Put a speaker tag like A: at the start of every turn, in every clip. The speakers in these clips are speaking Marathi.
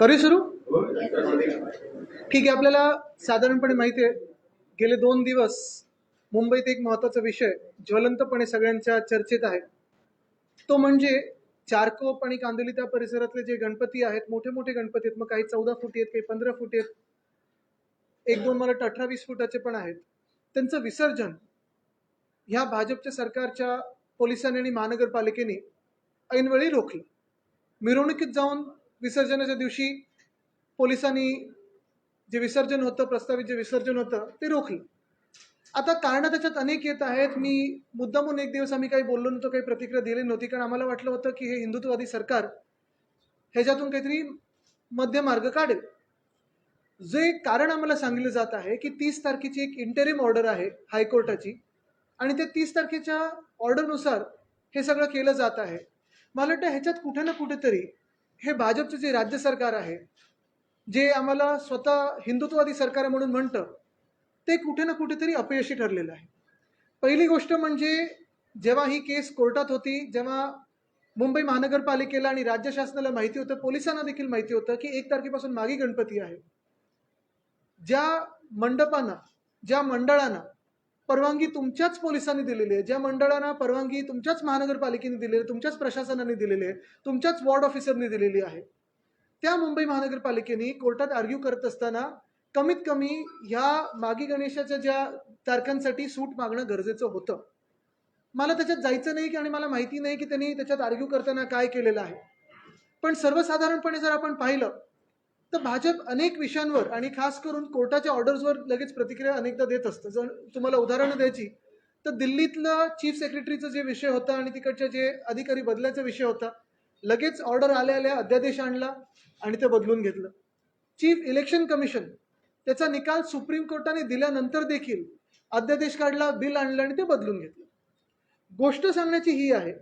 A: करू सुरू? ठीक आहे आपल्याला साधारणपणे माहिती आहे गेले दोन दिवस मुंबईत एक महत्त्वाचा विषय ज्वलंतपणे सगळ्यांच्या चर्चेत आहे. तो म्हणजे चारकोप आणि कांदिवली त्या परिसरातले जे गणपती आहेत मोठे मोठे गणपती आहेत मग काही चौदा फुटी आहेत काही पंधरा फुटी आहेत एक दोन मला अठरावीस अठरा वीस फुटाचे पण आहेत. त्यांचं विसर्जन ह्या भाजपच्या सरकारच्या पोलिसांनी आणि महानगरपालिकेने ऐनवेळी रोखलं. मिरवणुकीत जाऊन विसर्जनाच्या दिवशी पोलिसांनी जे विसर्जन होतं प्रस्तावित जे विसर्जन होतं ते रोखलं. आता कारणं त्याच्यात अनेक येत आहेत. मी मुद्दामून एक दिवस आम्ही काही बोललो नव्हतो काही प्रतिक्रिया दिली नव्हती कारण आम्हाला वाटलं होतं की हे हिंदुत्ववादी सरकार ह्याच्यातून काहीतरी मध्यमार्ग काढेल. जे कारण आम्हाला सांगितलं जात आहे की तीस तारखेची एक इंटेरिम ऑर्डर आहे हायकोर्टाची आणि ते तीस तारखेच्या ऑर्डरनुसार हे सगळं केलं जात आहे. मला वाटतं ह्याच्यात कुठे ना कुठेतरी हे भाजपचं जे राज्य सरकार आहे जे आम्हाला स्वतः हिंदुत्ववादी सरकार म्हणून म्हणतं ते कुठे ना कुठेतरी अपयशी ठरलेलं आहे. पहिली गोष्ट म्हणजे जेव्हा ही केस कोर्टात होती जेव्हा मुंबई महानगरपालिकेला आणि राज्य शासनाला माहिती होतं पोलिसांना देखील माहिती होतं की एक तारखेपासून मागे गणपती आहे. ज्या मंडपांना ज्या मंडळांना परवानगी तुमच्याच पोलिसांनी दिलेली आहे. ज्या मंडळांना परवानगी तुमच्याच महानगरपालिकेने दिलेली आहे तुमच्याच प्रशासनाने दिलेली आहे तुमच्याच वॉर्ड ऑफिसरने दिलेली आहे. त्या मुंबई महानगरपालिकेने कोर्टात आर्ग्यू करत असताना कमीत कमी ह्या मागी गणेशाच्या ज्या तारखांसाठी सूट मागणं गरजेचं होतं. मला त्याच्यात जायचं नाही की आणि मला माहिती नाही की त्यांनी त्याच्यात आर्ग्यू करताना काय केलेलं आहे. पण सर्वसाधारणपणे जर आपण पाहिलं तर भाजप अनेक विषयांवर आणि खास करून कोर्टाच्या ऑर्डर्सवर लगेच प्रतिक्रिया अनेकदा देत असतं. जर तुम्हाला उदाहरणं द्यायची तर दिल्लीतलं चीफ सेक्रेटरीचं जे विषय होता आणि तिकडच्या जे अधिकारी बदलायचा विषय होता लगेच ऑर्डर आल्या आल्या अध्यादेश आणला आणि ते बदलून घेतलं. चीफ इलेक्शन कमिशन त्याचा निकाल सुप्रीम कोर्टाने दिल्यानंतर देखील अध्यादेश काढला बिल आणलं आणि ते बदलून घेतलं. गोष्ट सांगण्याची ही आहे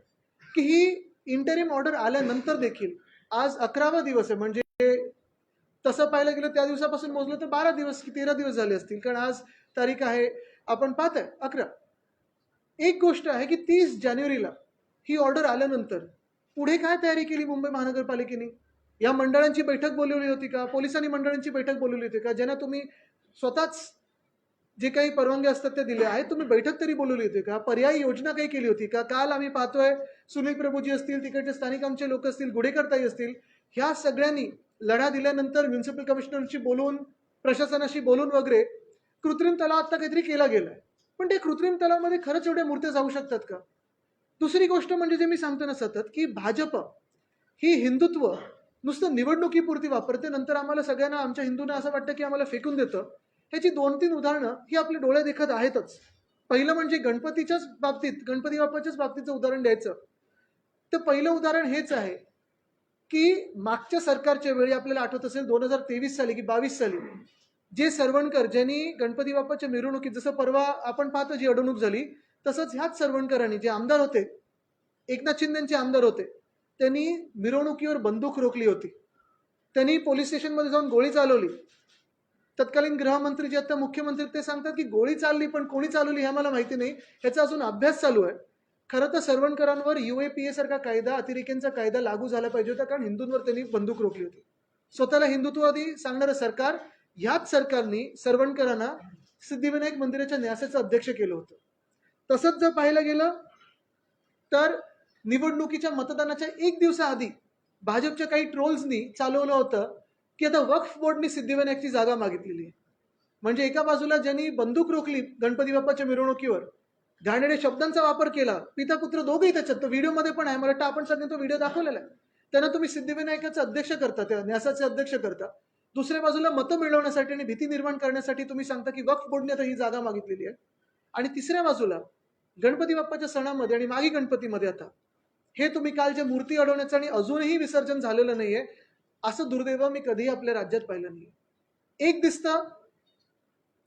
A: की ही इंटरिम ऑर्डर आल्यानंतर देखील आज अकरावा दिवस आहे. म्हणजे तसं पाहायला गेलं त्या दिवसापासून मोजलं तर बारा दिवस की तेरा दिवस झाले असतील. कारण आज तारीख आहे आपण पाहत आहे अकरा. एक गोष्ट आहे की तीस जानेवारीला ही ऑर्डर आल्यानंतर पुढे काय तयारी केली मुंबई महानगरपालिकेने? या मंडळांची बैठक बोलवली होती का? पोलिसांनी मंडळांची बैठक बोलवली होती का? ज्यांना तुम्ही स्वतःच जे काही परवानगी असतात ते दिल्या आहेत तुम्ही बैठक तरी बोलवली होती का? पर्यायी योजना काही केली होती का? काल आम्ही पाहतोय सुनील प्रभूजी असतील तिकडचे स्थानिक आमचे लोक असतील गुढेकरताई असतील ह्या सगळ्यांनी लढा दिल्यानंतर म्युन्सिपल कमिशनरशी बोलून प्रशासनाशी बोलून वगैरे कृत्रिम तलाव आता काहीतरी केला गेलाय. पण ते कृत्रिम तलावामध्ये खरंच एवढ्या मूर्त्या जाऊ शकतात का? दुसरी गोष्ट म्हणजे जे मी सांगतो ना सतत की भाजप ही हिंदुत्व नुसतं निवडणुकीपुरती वापरते नंतर आम्हाला सगळ्यांना आमच्या हिंदूंना असं वाटतं की आम्हाला फेकून देतं. ह्याची दोन तीन उदाहरणं ही आपल्या डोळ्या देखत आहेतच. पहिलं म्हणजे गणपतीच्याच बाबतीत गणपती बाप्पाच्याच बाबतीचं उदाहरण द्यायचं. तर पहिलं उदाहरण हेच आहे की मागच्या सरकारच्या वेळी आपल्याला आठवत असेल दोन हजार तेवीस साली की बावीस साली जे सरवणकर ज्यांनी गणपती बाप्पाच्या मिरवणुकीत जसं परवा आपण पाहतो जी अडवणूक झाली तसंच ह्याच सरवणकरांनी जे आमदार होते एकनाथ शिंदेचे आमदार होते त्यांनी मिरवणुकीवर बंदूक रोखली होती. त्यांनी पोलीस स्टेशनमध्ये जाऊन गोळी चालवली. तत्कालीन गृहमंत्री जे आता मुख्यमंत्री ते सांगतात की गोळी चालली पण कोणी चालवली हे मला माहिती नाही. ह्याचा अजून अभ्यास चालू आहे. खरं तर सर्वणकरांवर यू ए पी ए सारखा कायदा अतिरेक्यांचा कायदा लागू झाला पाहिजे होता कारण हिंदूंवर त्यांनी बंदूक रोखली होती. स्वतःला हिंदुत्ववादी सांगणारं सरकार ह्याच सरकारने सर्वणकरांना सिद्धिविनायक मंदिराच्या न्यासाचं अध्यक्ष केलं होतं. तसंच जर पाहायला गेलं तर निवडणुकीच्या मतदानाच्या एक दिवसाआधी भाजपच्या काही ट्रोल्सनी चालवलं होतं की आता वक्फ बोर्डनी सिद्धिविनायकची जागा मागितलेली आहे. म्हणजे एका बाजूला ज्यांनी बंदूक रोखली गणपती बाप्पाच्या मिरवणुकीवर घाणेरड्या शब्दांचा वापर केला. पिता पुत्र दोघेही त्याच्यात. तो व्हिडिओमध्ये पण आहे. मला वाटतं आपण सगळ्यांनी तो व्हिडिओ दाखवलेला आहे. त्यांना तुम्ही सिद्धिविनायकाचं अध्यक्ष करता त्या न्यासाचे अध्यक्ष करता. दुसऱ्या बाजूला मतं मिळवण्यासाठी आणि भीती निर्माण करण्यासाठी तुम्ही सांगता की वक्फ बोर्डने आता ही जागा मागितलेली आहे. आणि तिसऱ्या बाजूला गणपती बाप्पाच्या सणामध्ये आणि मागी गणपतीमध्ये आता हे तुम्ही काल जे मूर्ती अडवण्याचं आणि अजूनही विसर्जन झालेलं नाहीये असं दुर्दैव मी कधीही आपल्या राज्यात पाहिलं नाही एक दिसतं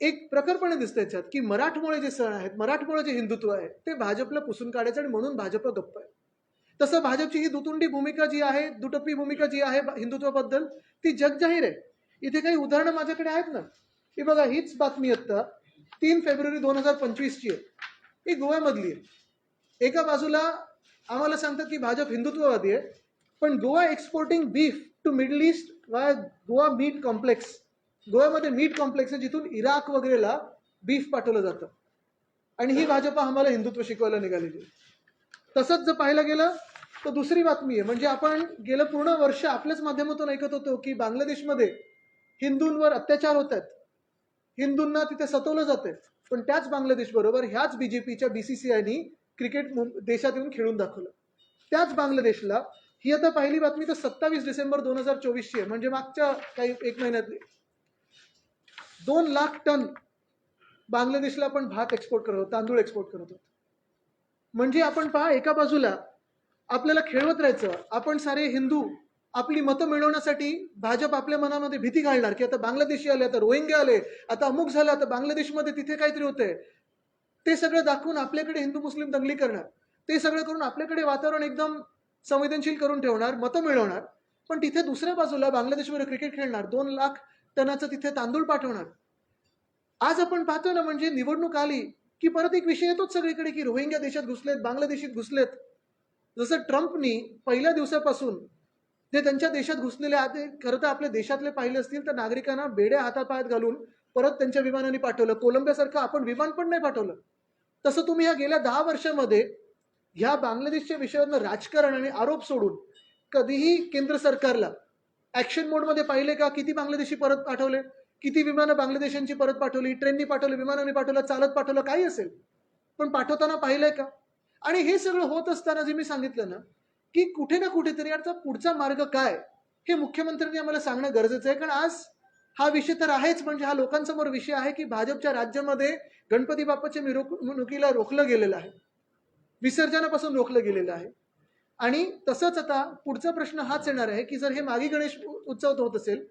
A: एक प्रखरपणे दिसतं याच्यात की मराठमोळे जे सण आहेत मराठमोळे जे हिंदुत्व आहे ते भाजपला पुसून काढायचं आणि म्हणून भाजप गप्प आहे. तसं भाजपची ही दुतुंडी भूमिका जी आहे दुटप्पी भूमिका जी आहे हिंदुत्वाबद्दल ती जगजाहीर आहे. इथे काही उदाहरणं माझ्याकडे आहेत ना? ही बघा हीच बातमी आत्ता तीन फेब्रुवारी दोन हजार पंचवीसची आहे. ही गोव्यामधली आहे. एका बाजूला आम्हाला सांगतात की भाजप हिंदुत्ववादी आहे पण Goa exporting beef to middle east why Goa meat complex गोव्यामध्ये मीट कॉम्प्लेक्स आहे जिथून इराक वगैरेला बीफ पाठवलं जातं. आणि ही भाजपा आम्हाला हिंदुत्व शिकवायला निघालेली तसंच जर पाहायला गेलं तर दुसरी बातमी आहे म्हणजे आपण गेलं पूर्ण वर्ष आपल्याच माध्यमातून ऐकत होतो की बांगलादेशमध्ये हिंदूंवर अत्याचार होत आहेत. हिंदूंना तिथे सतवलं जातंय पण त्याच बांगलादेश बरोबर ह्याच बीजेपीच्या बीसीसीआयनी क्रिकेट देशात येऊन खेळून दाखवलं. त्याच बांगलादेशला ही आता पहिली बातमी तर सत्तावीस डिसेंबर दोन हजार चोवीसची आहे म्हणजे मागच्या काही एक महिन्यातली. दोन लाख टन बांगलादेशला आपण भात एक्सपोर्ट करत होतो तांदूळ एक्सपोर्ट करत होतो म्हणजे आपण पहा एका बाजूला आपल्याला खेळवत राहायचं आपण सारे हिंदू आपली मतं मिळवण्यासाठी भाजप आपल्या मनामध्ये भीती घालणार की आता बांगलादेशी आले आता रोहिंग्या आले आता अमुक झालं आता बांगलादेशमध्ये तिथे काहीतरी होतंय. ते सगळं दाखवून आपल्याकडे हिंदू मुस्लिम दंगली करणार. ते सगळं करून आपल्याकडे वातावरण एकदम संवेदनशील करून ठेवणार मतं मिळवणार. पण तिथे दुसऱ्या बाजूला बांगलादेशमध्ये क्रिकेट खेळणार दोन लाख टनाचं तिथे तांदूळ पाठवणार. आज आपण पाहतो ना म्हणजे निवडणूक आली की परत एक विषय येतोच सगळीकडे की रोहिंग्या देशात घुसलेत बांगलादेशात घुसलेत. जसं ट्रम्पनी पहिल्या दिवसापासून जे त्यांच्या देशात घुसलेले आते खरं तर आपल्या देशातले पाहिले असतील तर नागरिकांना बेड्या हातापायात घालून परत त्यांच्या विमानाने पाठवलं. कोलंबियासारखं आपण विमान पण नाही पाठवलं. तसं तुम्ही या गेल्या दहा वर्षामध्ये ह्या बांगलादेशच्या विषयावरनं राजकारण आणि आरोप सोडून कधीही केंद्र सरकारला ऍक्शन मोडमध्ये पाहिले का? किती बांगलादेशी परत पाठवले? किती विमानं बांगलादेशांची परत पाठवली ट्रेननी पाठवली विमानाने पाठवलं चालत पाठवलं काही असेल. पण पाठवताना पाहिलंय का? आणि हे सगळं होत असताना जे मी सांगितलं ना की कुठे ना कुठेतरी याचा पुढचा मार्ग काय हे मुख्यमंत्र्यांनी आम्हाला सांगणं गरजेचं आहे. कारण आज हा विषय तर आहेच म्हणजे हा लोकांसमोर विषय आहे की भाजपच्या राज्यामध्ये गणपती बाप्पाच्या मिरवणुकीला रोखलं गेलेलं आहे. विसर्जनापासून रोखलं गेलेलं आहे. आणि तसंच आता पुढचा प्रश्न हाच येणार आहे की जर हे मागी गणेश उत्सव होत असेल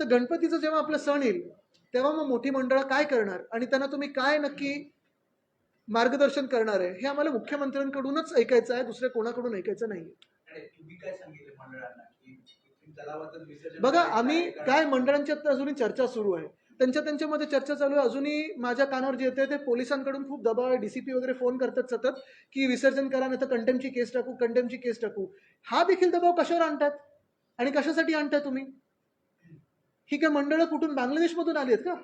A: तर गणपतीचं जेव्हा आपलं सण येईल तेव्हा मग मोठी मंडळं काय करणार? आणि त्यांना तुम्ही काय नक्की मार्गदर्शन करणार आहे? हे आम्हाला मुख्यमंत्र्यांकडूनच ऐकायचं आहे दुसऱ्या कोणाकडून ऐकायचं नाही. बघा आम्ही? काय मंडळांच्यात तर अजूनही चर्चा सुरू आहे. त्यांच्या त्यांच्यामध्ये चर्चा चालू आहे. अजूनही माझ्या कानावर जे येते ते पोलिसांकडून खूप दबाव आहे. डीसीपी वगैरे फोन करतात सतत की विसर्जन करा नाही तर कंटेमची केस टाकू कंटेमची केस टाकू. हा देखील दबाव कशावर आणतात? आणि कशासाठी आणताय तुम्ही? ही काय मंडळं कुठून बांगलादेशमधून आली आहेत का?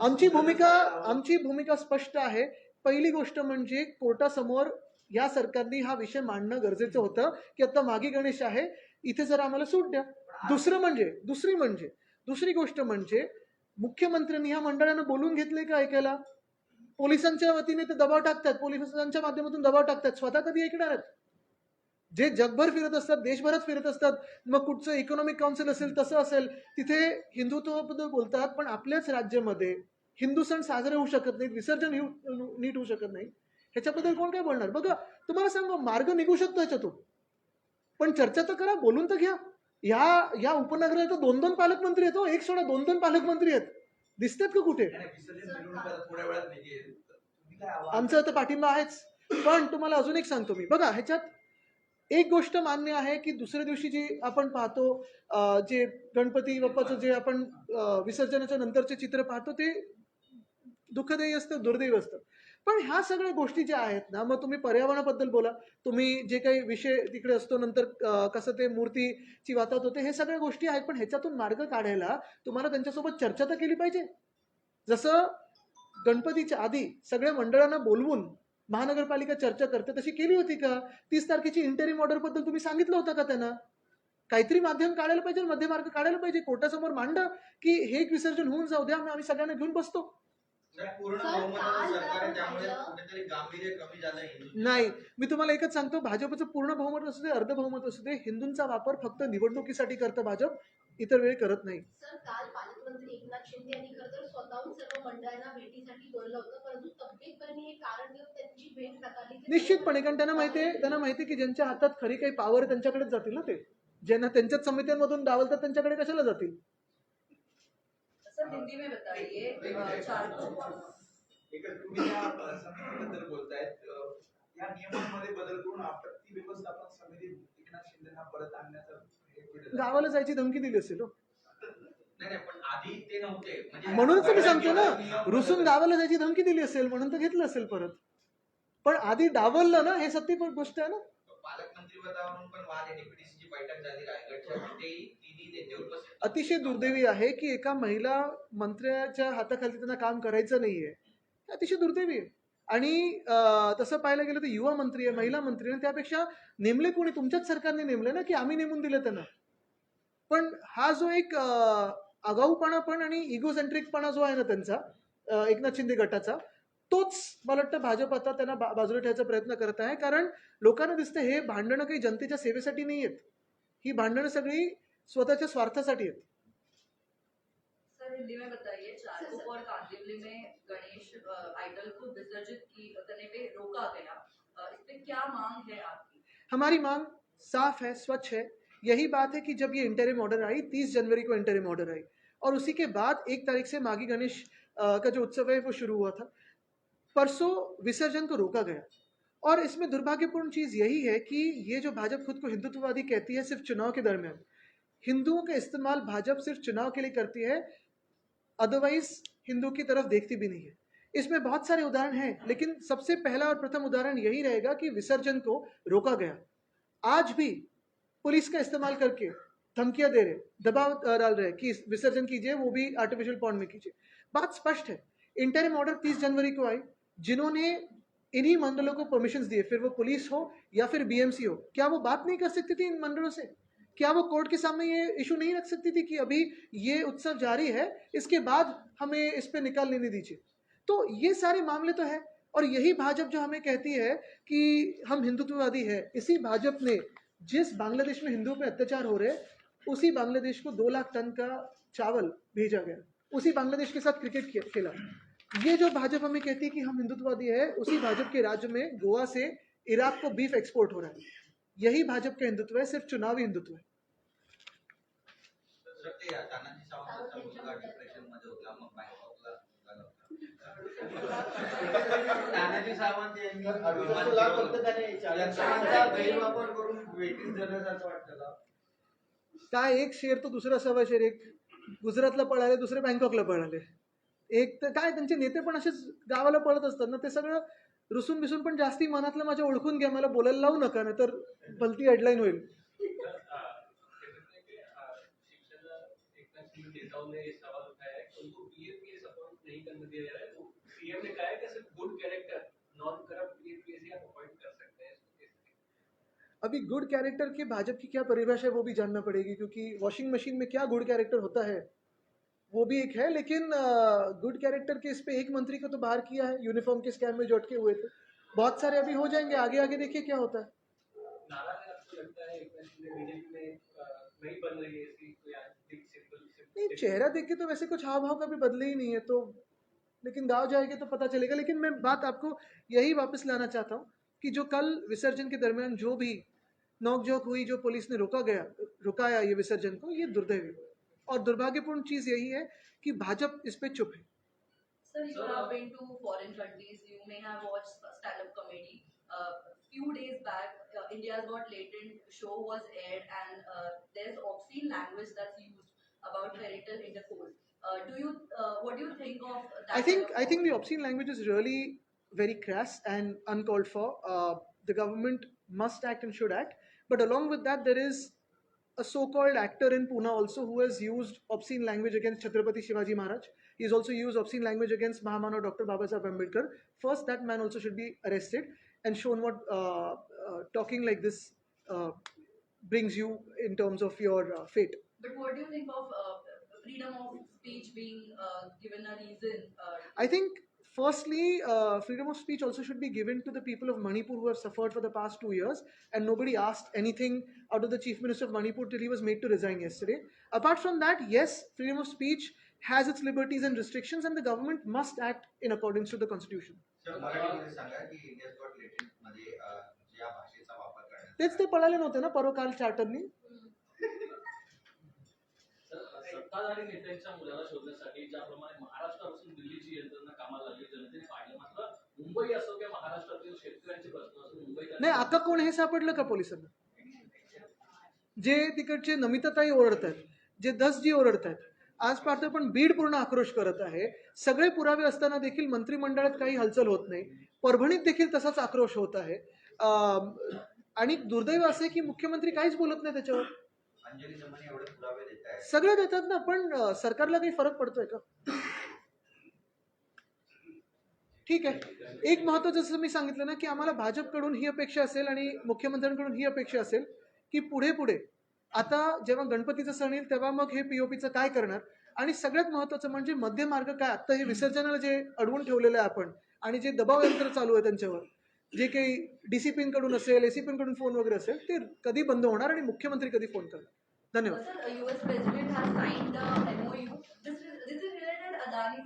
A: आमची भूमिका आमची भूमिका स्पष्ट आहे. पहिली गोष्ट म्हणजे कोर्टासमोर या सरकारने हा विषय मांडणं गरजेचं होतं की आता मागे गणेश आहे इथे जर आम्हाला सूट द्या. दुसरं म्हणजे दुसरी म्हणजे दुसरी गोष्ट म्हणजे मुख्यमंत्र्यांनी ह्या मंडळानं बोलून घेतले का ऐकायला? पोलिसांच्या वतीने ते दबाव टाकतात पोलिसांच्या माध्यमातून दबाव टाकतात. स्वतः कधी ऐकणार आहेत? जे जगभर फिरत असतात देशभरात फिरत असतात मग कुठचं इकॉनॉमिक काउन्सिल असेल तसं असेल तिथे हिंदुत्वाबद्दल बोलतात पण आपल्याच राज्यामध्ये हिंदू सण साजरे होऊ शकत नाहीत विसर्जन नीट होऊ शकत नाही ह्याच्याबद्दल कोण काय बोलणार? बघा तुम्हाला सांगू मार्ग निघू शकतो ह्याच्यातून. पण चर्चा तर करा बोलून तर घ्या. या या उपनगरात तर दोन दोन पालकमंत्री आहेत हो. एक सोडा दोन दोन पालकमंत्री आहेत. दिसतात का कुठे?
B: तर
A: आमचं आता पाठिंबा आहेच. पण तुम्हाला अजून एक सांगतो मी. बघा ह्याच्यात एक गोष्ट मान्य आहे की दुसऱ्या दिवशी जी आपण पाहतो जे गणपती बाप्पाचं जे आपण विसर्जनाच्या नंतरचे चित्र पाहतो ते दुःखदायी असतं दुर्दैवी असतं. पण ह्या सगळ्या गोष्टी ज्या आहेत ना मग तुम्ही पर्यावरणाबद्दल बोला. तुम्ही जे काही विषय तिकडे असतो नंतर कसं ते मूर्तीची वातात होते हे सगळ्या गोष्टी आहेत पण ह्याच्यातून मार्ग काढायला तुम्हाला त्यांच्यासोबत चर्चा तर केली पाहिजे. जसं गणपतीच्या आधी सगळ्या मंडळांना बोलवून महानगरपालिका चर्चा करते तशी केली होती का? तीस तारखेची इंटरिम ऑर्डरबद्दल तुम्ही सांगितलं होतं का त्यांना? काहीतरी माध्यम काढायला पाहिजे मध्य मार्ग काढायला पाहिजे कोर्टासमोर मांडा की हे एक विसर्जन होऊन जाऊ द्या आम्ही सगळ्यांना घेऊन बसतो.
C: पूर्ण
D: सर,
C: बहुमताचं
D: काल
C: सरकार आहे
D: जर
C: त्यामुळे
D: पाहिलं-
C: कुठेतरी गांभीर्य कमी झालं हिंदू
A: नाही मी तुम्हाला एकच सांगतो भाजपचं पूर्ण बहुमत असू दे अर्ध बहुमत असू दे हिंदूंचा वापर फक्त निवडणुकीसाठी करतं भाजप इतर वेळी करत नाही.
D: सर काल पालकमंत्री एकनाथ शिंदे यांनी खरं तर स्वतःहून सर्व मंडळांना भेटीसाठी बोललं होतं परंतु तब्येतपणे हे कारण देऊन त्यांची भेट नाकारली. ते
A: निश्चितपणे कारण त्यांना माहिती आहे त्यांना माहिती की ज्यांच्या हातात खरी काही पावर त्यांच्याकडेच जातील ना ते. ज्यांना त्यांच्याच समित्यांमधून डावलतात त्यांच्याकडे कशाला जातील?
E: हिंदी में बताइए।
B: तुम्ही या अ, समितीबद्दल बोलतायत. अ, या नियमांमध्ये बदल करून आपत्ती व्यवस्थापन समिती एकनाथ शिंदेना परत आणण्याचा.
A: गावाला जायची धमकी दिली असेल हो.
C: नाही नाही पण आधी ते नव्हते. म्हणजे
A: म्हणूनच मी सांगतो ना रुसून गावाला जायची धमकी दिली असेल म्हणून तर घेतलं असेल परत. पण आधी डावललं ना हे सत्य गोष्ट आहे ना. अतिशय दुर्दैवी आहे की एका महिला मंत्र्याच्या हाताखाली त्यांना काम करायचं नाहीये. अतिशय दुर्दैवी आहे. आणि तसं पाहायला गेलं तर युवा मंत्री आहे महिला मंत्री आहे. आणि त्यापेक्षा नेमले कोणी? तुमच्याच सरकारने नेमले ना की आम्ही नेमून दिले त्यांना. पण हा जो एक आगाऊपणा पण आणि इगोसेंट्रिकपणा जो आहे ना त्यांचा एकनाथ शिंदे गटाचा तोच मला वाटतं भाजप आता त्यांना बाजूला ठेवायचा प्रयत्न करत आहे. कारण लोकांना दिसतं हे भांडणं काही जनतेच्या सेवेसाठी नाही आहेत. ही भांडणं सगळी स्वतःच्या स्वार्थासाठी आहेत.
E: हिंदी में बताइए चारकोप और कांदिवली में गणेश आइडल को विसर्जित की करने पे रोका गया। इस पे क्या मांग है आपकी?
A: हमारी मांग साफ़ है स्वच्छ है। यही बात है कि जब ये इंटरिम ऑर्डर आई तीस जनवरी को इंटरिम ऑर्डर आई। और उसी के बाद एक तारीख से मागी गणेश का जो उत्सव है वो शुरू हुआ था। परसों विसर्जन को रोका गया। और इसमें दुर्भाग्यपूर्ण चीज़ यही है कि ये जो भाजपा खुद को हिंदुत्ववादी कहती है, सिर्फ़ चुनाव के दरमियान। हिंदुओं का इस्तेमाल भाजपा सिर्फ़ चुनाव के लिए करती है अदरवाइज़ हिंदू की तरफ़ देखती भी नहीं है। इसमें बहुत सारे उदाहरण हैं, लेकिन सबसे पहला और प्रथम उदाहरण यही रहेगा कि विसर्जन को रोका गया। आज भी पुलिस का इस्तेमाल करके धमकियाँ दे रहे दबाव डाल रहे कि विसर्जन कीजिए, वो भी आर्टिफिशियल पॉन्ड में कीजिए। बात स्पष्ट है इंटरिम ऑर्डर तीस जनवरी को आई। जिन्होंने इन्हीं मंडलों को परमिशन दिए, फिर वो पुलिस हो या फिर बीएमसी हो, क्या वो बात नहीं कर सकती थी इन मंडलों से? क्या वो कोर्ट के सामने ये इशू नहीं रख सकती थी कि अभी ये उत्सव जारी है, इसके बाद हमें इस पे निकाल लेने दीजिए? तो ये सारे मामले तो है, और यही भाजपा जो हमें कहती है कि हम हिंदुत्ववादी है, इसी भाजपा ने जिस बांग्लादेश में हिंदुओं पर अत्याचार हो रहे, उसी बांग्लादेश को दो लाख टन का चावल भेजा गया। उसी बांग्लादेश के साथ क्रिकेट खेला। ये जो भाजपा हमें कहती है कि हम हिंदुत्ववादी है उसी भाजपा के राज्य में गोवा से इराक को बीफ एक्सपोर्ट हो रहा है। यही भाजपा का हिंदुत्व है सिर्फ़ चुनावी हिंदुत्व है।
C: तानाजी
F: सावंत यांनी गैरवापर करून वेटीस वाटतं का
A: काय एक शेर तो दुसरा सव्वा शेर एक गुजरातला पळाले दुसरे बँकॉकला पळाले एक तर काय त्यांचे नेते पण असेच गावाला पळत असतात ना ते सगळं रुसून बिसून पण जास्ती मनातलं माझ्या ओळखून घ्या मला बोलायला लावू नका नाही तर भलती हेडलाईन होईल. अभी गुड कैरेक्टर की भाजपा की क्या परिभाषा है वो भी जानना पड़ेगी क्योंकि वॉशिंग मशीन में क्या गुड कैरेक्टर होता है? वो भी एक है, लेकिन गुड कैरेक्टर के इस पे एक मंत्री को तो बाहर किया है यूनिफॉर्म के स्कैम में जो अटके हुए थे। बहुत सारे अभी हो जाएँगे आगे आगे देखिए क्या होता है।
G: नहीं,
A: चेहरा देख के तो वैसे कुछ हाव भाव का भी बदले ही नहीं है तो लेकिन गाँव जाएँगे तो पता चलेगा। लेकिन मैं बात आपको यही वापस लाना चाहता हूँ कि जो कल विसर्जन के दरमियान जो भी नोकझोंक हुई, जो पुलिस ने रोका गया, रुकाया ये विसर्जन को, ये दुर्दैवी और दुर्भाग्यपूर्ण चीज यही है कि भाजपा इस पे चुप है
E: Sir, you
G: Sir,
E: have
G: uh,
E: been to foreign countries. You may have watched stand-up comedy. Uh, few days back, uh, India's Got Latent show was aired, and uh, there's obscene language that's used about parental intercourse. Uh, do you, uh, what do you think of that?
A: I think I think the obscene language is really very crass and uncalled for. Uh, the government must act and should act, but along with that, there is a so-called actor in Pune also who has used obscene language against Chhatrapati Shivaji Maharaj. He's also used obscene language against Mahamana Dr. Babasaheb Ambedkar. First, that man also should be arrested and shown what uh, uh, talking like this uh, brings you in terms of your uh, fate.
E: But what do you think of uh, freedom of speech being uh, given a reason? Uh,
A: I think, firstly, uh, freedom of speech also should be given to the people of Manipur who have suffered for the past two years, and nobody asked anything out of the Chief Minister of Manipur till he was made to resign yesterday. Apart from that, yes, freedom of speech has its liberties and restrictions, and the government must act in accordance to the Constitution.
C: Sir मराठीमध्ये सांगा की इंडियाज गॉट लेटेंट मध्ये अ, ज्या भाषेचा वापर करण्यात
A: तेच ते पळाले नव्हते ना परवा काल चार्टरनी
G: सर सत्ताधारी नेत्यांच्या मुलाला शोधण्यासाठी ज्याप्रमाणे महाराष्ट्रापासून दिल्लीची यंत्रणा कामाला लागली जनतेने पाहिलं. मात्र मुंबई असो किंवा महाराष्ट्रातील शेतकऱ्यांचे प्रश्न असो मुंबई
A: नाही आता कोण हे सापडलं का पोलिसांना? जे तिकडचे नमिताताई ओरडतात जे दसजी ओरडतात आज पाहतो पण बीड पूर्ण आक्रोश करत आहे. सगळे पुरावे असताना देखील मंत्रिमंडळात काही हालचाल होत नाही. परभणीत देखील तसाच आक्रोश होत आहे. आणि दुर्दैव असे की मुख्यमंत्री काहीच बोलत नाही त्याच्यावर. सगळे देतात ना पण सरकारला काही फरक पडतोय का? ठीक आहे. एक महत्वाचं जसं मी सांगितलं ना की आम्हाला भाजपकडून ही अपेक्षा असेल आणि मुख्यमंत्र्यांकडून ही अपेक्षा असेल की पुढे पुढे आता जेव्हा गणपतीचं सण येईल तेव्हा मग हे पीओपीचं काय करणार? आणि सगळ्यात महत्वाचं म्हणजे मध्य मार्ग काय? आता हे विसर्जनाला जे अडवून ठेवलेलं आहे आपण आणि जे दबाव यंत्र चालू आहे त्यांच्यावर जे काही डीसीपींकडून असेल एसीपींकडून फोन वगैरे असेल ते कधी बंद होणार आणि मुख्यमंत्री कधी फोन करणार? धन्यवाद
E: Sir, US president has signed the MOU. This is, this is related Adani